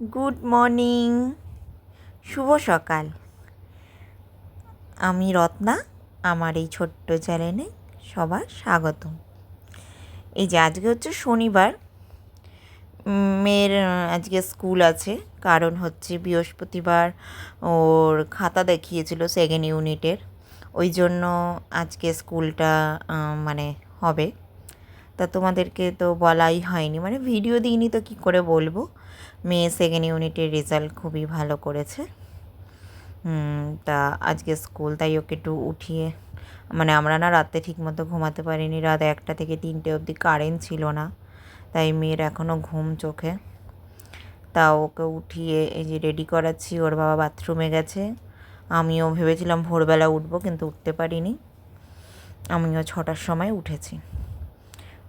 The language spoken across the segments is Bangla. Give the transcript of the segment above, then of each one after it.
Good morning. শুভ সকাল। আমি রত্না, আমার এই ছোট্ট চ্যানেলে সবার স্বাগত এই যে আজকে হচ্ছে শনিবার, মেয়ের আজকে স্কুল আছে, কারণ হচ্ছে বৃহস্পতিবার ওর খাতা দেখিয়েছিল সেকেন্ড ইউনিটের ওই জন্য আজকে স্কুলটা মানে হবে। তা তোমাদেরকে তো বলাই হয়নি। মানে ভিডিও দিইনি তো কী করে বলব? মেয়ে সেকেন্ড ইউনিটের রেজাল্ট খুবই ভালো করেছে। তা আজকে স্কুল তাই ওকে একটু উঠিয়ে মানে আমরা না রাতে ঠিকমতো ঘুমাতে পারিনি। রাত একটা থেকে তিনটে অবধি কারেন্ট ছিল না, তাই মেয়ের এখনও ঘুম চোখে। তা ওকে উঠিয়ে এই যে রেডি করাচ্ছি, ওর বাবা বাথরুমে গেছে। আমিও ভেবেছিলাম ভোরবেলা উঠবো, কিন্তু উঠতে পারিনি। আমিও ছটার সময় উঠেছি।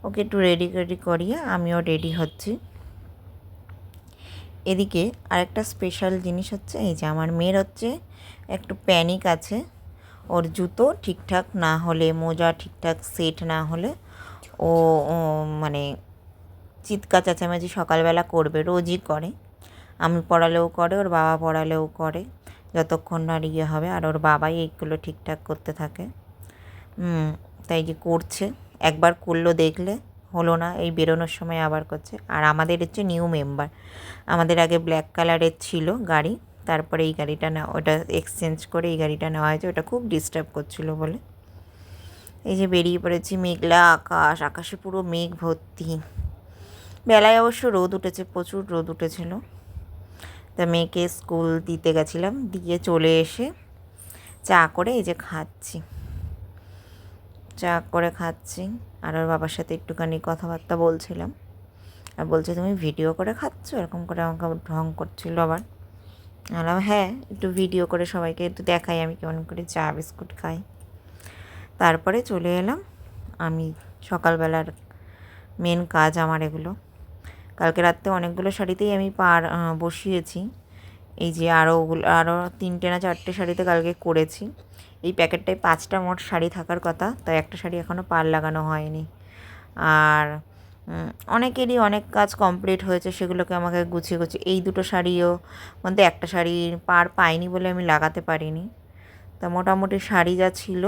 ওকে একটু রেডি রেডি করিয়ে আমিও রেডি হচ্ছি। এদিকে আরেকটা স্পেশাল জিনিস হচ্ছে, এই যে আমার মেয়ের হচ্ছে একটু প্যানিক আছে। ওর জুতো ঠিকঠাক না হলে, মোজা ঠিকঠাক সেট না হলে, ও মানে চিৎকার চেঁচামেচি সকালবেলা করবে, রোজই করে। আমি পড়ালেও করে, ওর বাবা পড়ালেও করে। যতক্ষণ না ইয়ে হবে, আর ওর বাবাই এইগুলো ঠিকঠাক করতে থাকে। তাই যে করছে। একবার করল দেখলে হলো না, এই বেরোনোর সময় আবার করছে। আর আমাদের হচ্ছে নিউ মেম্বার আমাদের আগে ব্ল্যাক কালারের ছিল গাড়ি, তারপরে এই গাড়িটা না, ওটা এক্সচেঞ্জ করে এই গাড়িটা নেওয়া হয়েছে, ওটা খুব ডিস্টার্ব করছিল বলে। এই যে বেরিয়ে পড়েছি মেঘলা আকাশ, আকাশে পুরো মেঘ ভর্তি। বেলায় অবশ্য রোদ উঠেছে, প্রচুর রোদ উঠেছিল। তা মেয়েকে স্কুল দিতে গেছিলাম, দিয়ে চলে এসে চা করে এই যে খাচ্ছি। চা করে খাচ্ছি। আর ওর বাবার সাথে একটুখানি কথাবার্তা বলছিলাম। আর বলছে, তুমি ভিডিও করে খাচ্ছ? এরকম করে আমাকে ঢং করছিল আবার। বললাম হ্যাঁ একটু ভিডিও করে সবাইকে একটু দেখাই, আমি কেমন করে চা, বিস্কুট খাই। তারপরে চলে এলাম। আমি সকালবেলার মেন কাজ আমার এগুলো। কালকে রাত্রে অনেকগুলো শাড়িতেই আমি পার বসিয়েছি। এই যে আরও ওগুলো আরও তিনটে না চারটে শাড়িতে কালকে করেছি। এই প্যাকেটটায় পাঁচটা মোট শাড়ি থাকার কথা, তাই একটা শাড়ি এখনও পার লাগানো হয়নি। আর অনেকেরই অনেক কাজ কমপ্লিট হয়েছে, সেগুলোকে আমাকে গুছিয়ে গুছিয়ে, এই দুটো শাড়িও মধ্যে একটা শাড়ি পার পাইনি বলে আমি লাগাতে পারিনি। তা মোটামুটি শাড়ি যা ছিল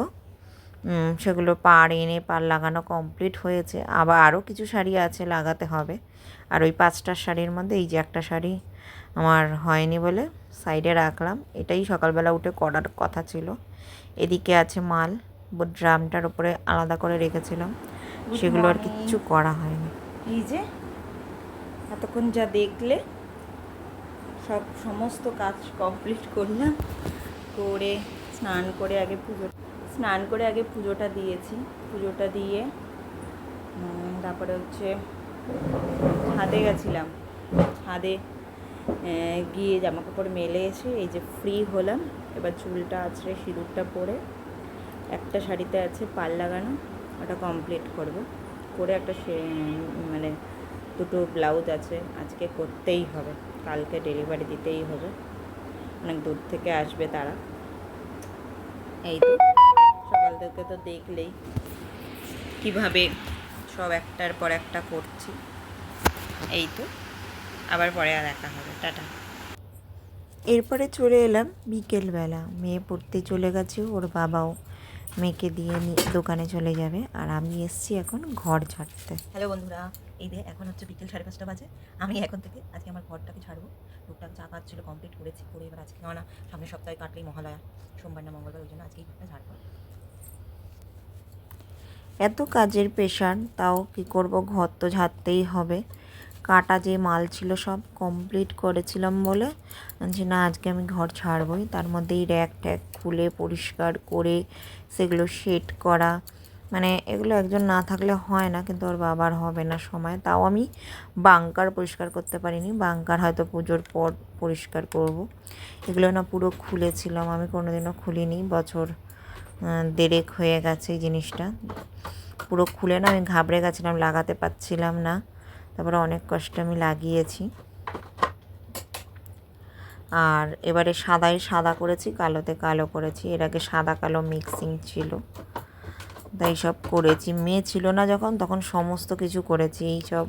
সেগুলো পার এনে পার লাগানো কমপ্লিট হয়েছে। আবার আরও কিছু শাড়ি আছে লাগাতে হবে। আর ওই পাঁচটা শাড়ির মধ্যে এই যে একটা শাড়ি আমার হয়নি বলে সাইডে রাখলাম। এটাই সকালবেলা উঠে করার কথা ছিল। এদিকে আছে মাল ড্রামটার উপরে আলাদা করে রেখেছিলাম। সেগুলো আর. কিচ্ছু করা হয়নি। এই যে এতক্ষণ যা দেখলে সব সমস্ত কাজ কমপ্লিট করলাম করে স্নান করে আগে পুজো স্নান করে আগে পুজোটা দিয়েছি। পুজোটা দিয়ে তারপরে হচ্ছে ছাদে গেছিলাম। ছাদে গিয়ে জামা কাপড় মেলে এসে এই যে ফ্রি হলাম। এবার চুলটা আছড়ে সিঁদুরটা পরে একটা শাড়িতে আছে পাল লাগানো, ওটা কমপ্লিট করব। করে একটা মানে দুটো ব্লাউজ আছে, আজকে করতেই হবে, কালকে ডেলিভারি দিতেই হবে। অনেক দূর থেকে আসবে তারা। এই তো সকাল থেকে তো দেখলেই কীভাবে সব একটার পর একটা করছি। এই তো, আবার পরে আর দেখা হবে। টাটা। এরপরে চলে এলাম বিকেলবেলা। মেয়ে পড়তে চলে গেছে ওর বাবাও মেয়েকে দিয়ে দোকানে চলে যাবে। আর আমি এসছি এখন ঘর ঝাড়তে। হ্যালো বন্ধুরা এই যে এখন হচ্ছে বিকেল সাড়ে পাঁচটা বাজে। আমি এখন থেকে আজকে আমার ঘরটাকে ছাড়বো টুকটাক চা কাজ ছিল কমপ্লিট করেছি করে এবার আজকে না সামনের সপ্তাহে কাটলেই মহালয়া। সোমবার না মঙ্গলবার ওই জন্য আজকেই ঘরটা ঝাড়বো। এত কাজের পেশার তাও কি করব? ঘর তো ঝাড়তেই হবে। কাটা যে মাল ছিল সব কমপ্লিট করেছিলাম বলে। যে না, আজকে আমি ঘর ছাড়বই। তার মধ্যেই র্যাক ট্যাক খুলে পরিষ্কার করে সেগুলো সেট করা। মানে এগুলো একজন না থাকলে হয় না, কিন্তু ওর বাবার হবে না সময়। তাও আমি বাংকার পরিষ্কার করতে পারিনি। বাংকার হয়তো পুজোর পর পরিষ্কার করব। এগুলো না পুরো খুলেছিলাম। আমি কোনোদিনও খুলিনি। বছর দেড়েক হয়ে গেছে এই জিনিসটা। পুরো খুলে না, আমি ঘাবড়ে গেছিলাম, লাগাতে পারছিলাম না। তারপরে অনেক কষ্টে আমি লাগিয়েছি। আর এবারে সাদায় সাদা করেছি, কালোতে কালো করেছি। এর আগে সাদা কালো মিক্সিং ছিল। তাই সব করেছি। মেয়ে ছিল না যখন, তখন সমস্ত কিছু করেছি। এই সব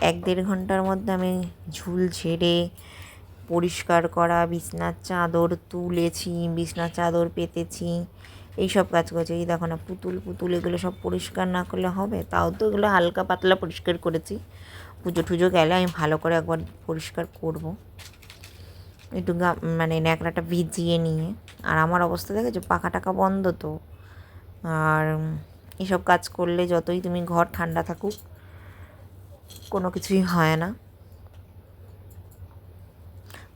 এক দেড় ঘণ্টার মধ্যে আমি ঝুল ঝেড়ে পরিষ্কার করা, বিছনার চাদর তুলেছি, বিছনার চাদর পেতেছি। এইসব কাজ করেছি এই দেখো না, পুতুল পুতুল, এগুলো সব পরিষ্কার না করলে হবে? তাও তো এগুলো হালকা পাতলা পরিষ্কার করেছি। পুজো টুজো গেলে আমি ভালো করে একবার পরিষ্কার করব। একটু মানে ন্যাকড়াটা ভিজিয়ে নিয়ে। আর আমার অবস্থা দেখেছ? পাখা টাকা বন্ধ তো। আর এসব কাজ করলে যতই তুমি ঘর ঠান্ডা থাকুক, কোনো কিছুই হয় না।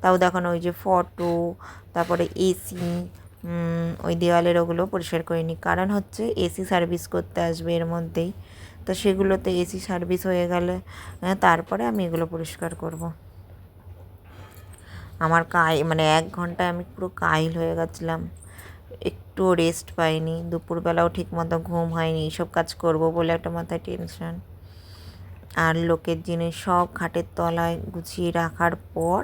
তাও দেখানো ওই যে ফটো, তারপরে এসি ওই দেওয়ালের ওগুলো পরিষ্কার করে নিই। কারণ হচ্ছে এসি সার্ভিস করতে আসবে এর মধ্যেই। তো সেগুলোতে এসি সার্ভিস হয়ে গেলে তারপরে আমি এগুলো পরিষ্কার করব। আমার কাই মানে এক ঘন্টায় আমি পুরো কাইল হয়ে গেছিলাম। একটু রেস্ট পাইনি। দুপুরবেলাও ঠিক মতো ঘুম হয়নি। এইসব কাজ করব বলে একটা মাথায় টেনশন আর লোকের জিনিস সব খাটের তলায় গুছিয়ে রাখার পর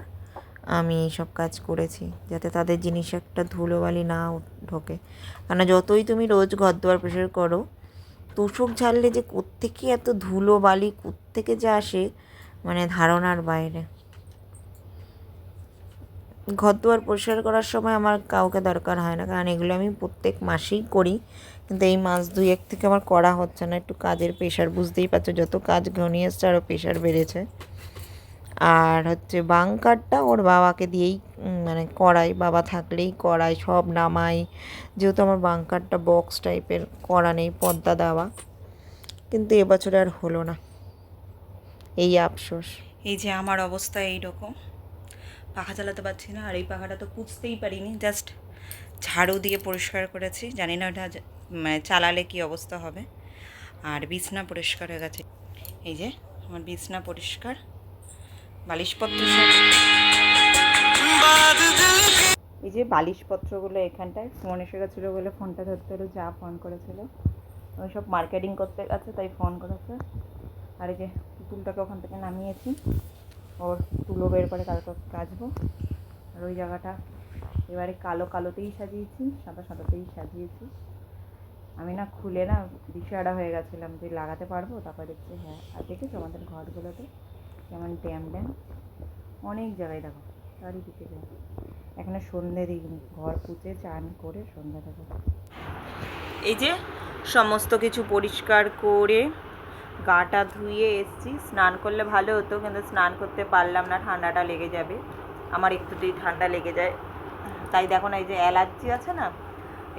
আমি এইসব কাজ করেছি যাতে তাদের জিনিস একটা ধুলোবালি না ঢোকে। কেন যতই তুমি রোজ ঘর দুয়ার পরিষ্কার করো, তোষক ঝাড়লে যে কোত্থেকে এত ধুলো বালি কোত্থেকে যে আসে মানে ধারণার বাইরে। ঘর দুয়ার পরিষ্কার করার সময় আমার কাউকে দরকার হয় না, কারণ এগুলো আমি প্রত্যেক মাসেই করি। কিন্তু এই মাস দুই এক থেকে আমার করা হচ্ছে না, একটু কাজের প্রেশার বুঝতেই পারছ, যত কাজ ঘনিয়ে আরও প্রেশার বেড়েছে। আর হচ্ছে বাংকারটা ওর বাবাকে দিয়েই মানে করাই, বাবা থাকলেই করাই, সব নামাই। যেহেতু আমার বাংকারটা বক্স টাইপের করা নেই, পদ্মা দেওয়া। কিন্তু এবছরে আর হলো না। এই আফসোস। এই যে আমার অবস্থা এইরকম। পাখা চালাতে পারছি না, আর এই পাখাটা তো পুছতেই পারিনি। জাস্ট ঝাড়ু দিয়ে পরিষ্কার করেছি। জানি না ওটা মানে চালালে কি অবস্থা হবে। আর বিছনা পরিষ্কার হয়ে গেছে। এই যে, আমার বিছনা পরিষ্কার। বালিশপত্র এই যে বালিশপত্রগুলো এখানটায় ফোন এসে গেছিল বলে ফোনটা ধরতে হলো যা ফোন করেছিল। ওই সব মার্কেটিং করতে গেছে, তাই ফোন করেছে। আর এই যে পুতুলটাকে ওখান থেকে নামিয়েছি। ওর তুলো বের করে কালকে কাচবো। আর ওই জায়গাটা এবারে কালো কালোতেই সাজিয়েছি, সাদা সাদাতেই সাজিয়েছি। আমি না খুলে না দিশারা হয়ে গেছিলাম যে লাগাতে পারব, তারপর দেখছি হ্যাঁ আর দেখেছ আমাদের ঘরগুলোতে? কেমন ড্যাম ড্যাম অনেক জায়গায় দেখো, চারিদিকে ড্যাম এখানে সন্ধে দিইনি ঘর পুঁতে চান করে সন্ধ্যা দেবো। এই যে সমস্ত কিছু পরিষ্কার করে গাটা ধুয়ে এসছি। স্নান করলে ভালো হতো, কিন্তু স্নান করতে পারলাম না, ঠান্ডাটা লেগে যাবে। আমার একটুতেই ঠান্ডা লেগে যায়। তাই দেখো না, এই যে অ্যালার্জি আছে না,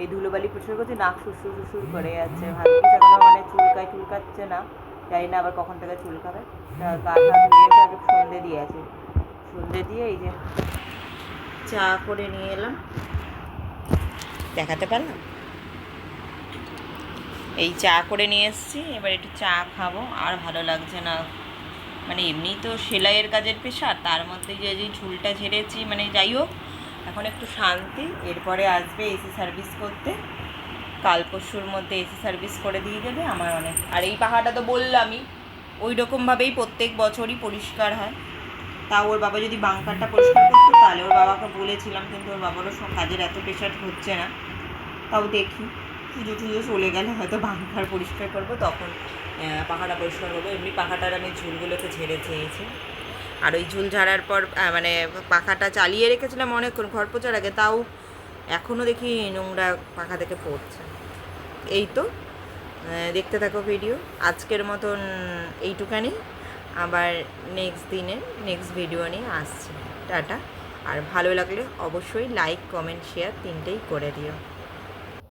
এই ধুলোবালি পরিষ্কার করছি, নাক সুসুর সুসুর করে যাচ্ছে ভাবছি এখনও মানে চুলকায় চুলকাচ্ছে না। জানি না আবার কখন থেকে তা গাটা ধুয়ে সন্ধে দিয়ে আছে। সন্ধে দিয়ে এই যে চা করে নিয়ে এলাম। দেখাতে পারলাম? এই চা করে নিয়ে এসেছি, এবার একটু চা খাব। আর ভালো লাগছে না। মানে এমনি তো সেলাইয়ের কাজের পেশা তার মধ্যে যে যে ঝুলটা ঝেড়েছি মানে যাই হোক, এখন একটু শান্তি। এরপরে আসবে এসি সার্ভিস করতে। কাল পরশুর মধ্যে এসি সার্ভিস করে দিয়ে দেবে আমার অনেক। আর এই পাহাড়টা তো বললামই ওই রকমভাবেই প্রত্যেক বছরই পরিষ্কার হয়। তা ওর বাবা যদি বাংকারটা পরিষ্কার করতো, তাহলে ওর বাবাকে বলেছিলাম, কিন্তু ওর বাবারও সব কাজের এত প্রেশার হচ্ছে না। তাও দেখি, পুজো টুজো চলে গেলে হয়তো বাংকার পরিষ্কার করব, তখন পাখাটা পরিষ্কার করব। এমনি পাখাটার আমি ঝুলগুলোকে ঝেড়ে চেয়েছি আর ওই ঝুল ঝাড়ার পর মানে পাখাটা চালিয়ে রেখেছিলাম অনেকক্ষণ, ঘর পোচার আগে। তাও এখনও দেখি নোংরা পাখা থেকে পড়ছে। এই তো দেখতে থাকো ভিডিও আজকের মতন এইটুকানি। আবার নেক্সট দিনের নেক্সট ভিডিও নিয়ে আসছি। টাটা। আর ভালো লাগলে অবশ্যই লাইক কমেন্ট শেয়ার তিনটেই করে দিও।